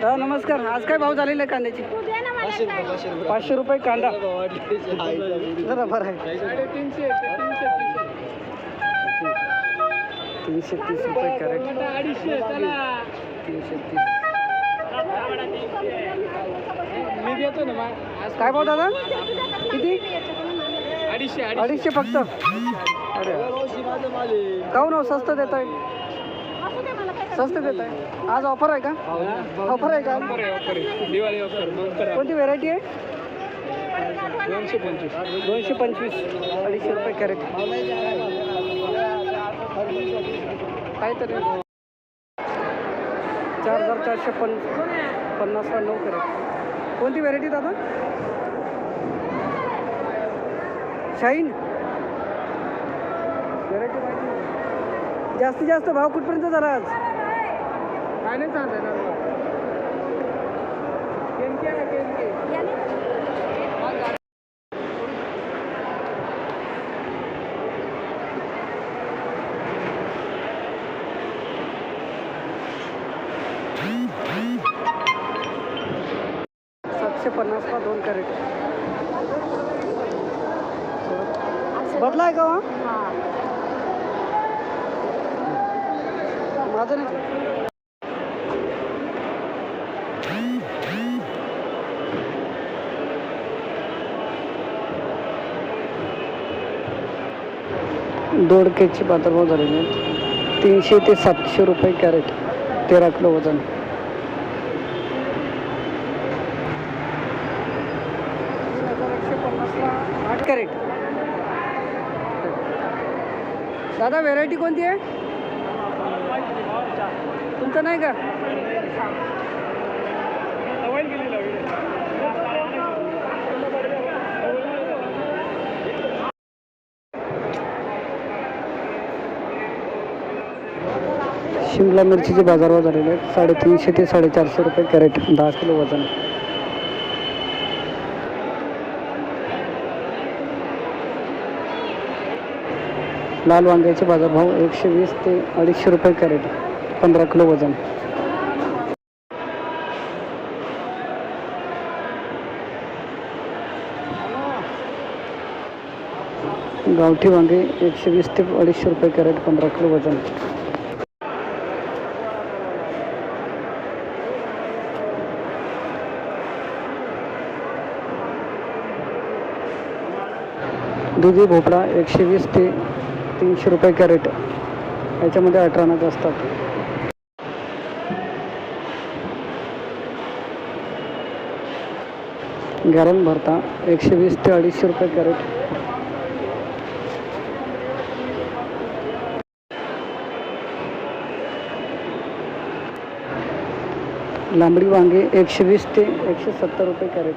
दादा नमस्कार. आज काय भाव झालेला आहे कांद्याची? पाचशे रुपये कांदा. जरा बरं आहे. तीनशे तीस रुपये तीनशे तीस. मी देतो ना काय भाव दादा? किती? अडीचशे अडीचशे. फक्त? अरे. काहून हो? स्वस्त देत आहे स्वस्त देत आहे आज ऑफर आहे का? ऑफर आहे का दिवाळी ऑफर नंतर कोणती व्हेरायटी आहे? दोनशे पंचवीस. दोनशे पंचवीस. अडीचशे रुपये कॅरेट काय तरी चार हजार चारशे पन पन्नासला नऊ कॅरेट कोणती व्हेरायटी दादा? शाईन. जास्तीत जास्त भाव कुठपर्यंत झाला आज? काय नाही केनके सातशे पन्नासला दोन कॅरेट. बदला आहे का हो? माझं नाही दोडक्याची बाजारभाव झालेले आहेत तीनशे ते सातशे रुपये कॅरेट तेरा किलो वजन. आठ कॅरेट. दादा व्हेरायटी कोणती आहे? तुमचं नाही का? शिमला मिरचीचे बाजारभाव झालेले आहेत. साडेतीनशे ते साडेचारशे रुपये कॅरेट दहा किलो वजन. लाल वांग्याचे बाजारभाव एकशे वीस ते अडीचशे रुपये कॅरेट पंधरा किलो वजन. गावठी वांगे एकशे वीस ते अडीचशे रुपये कॅरेट पंधरा किलो वजन. दुधी भोपळा एकशे वीस ते तीनशे रुपये कॅरेट. याच्यामध्ये अठरा नग असतात. गॅलन भरता एकशे वीस ते अडीचशे रुपये कॅरेट. लांबडी वांगे एकशे वीस ते एकशे सत्तर रुपये कॅरेट.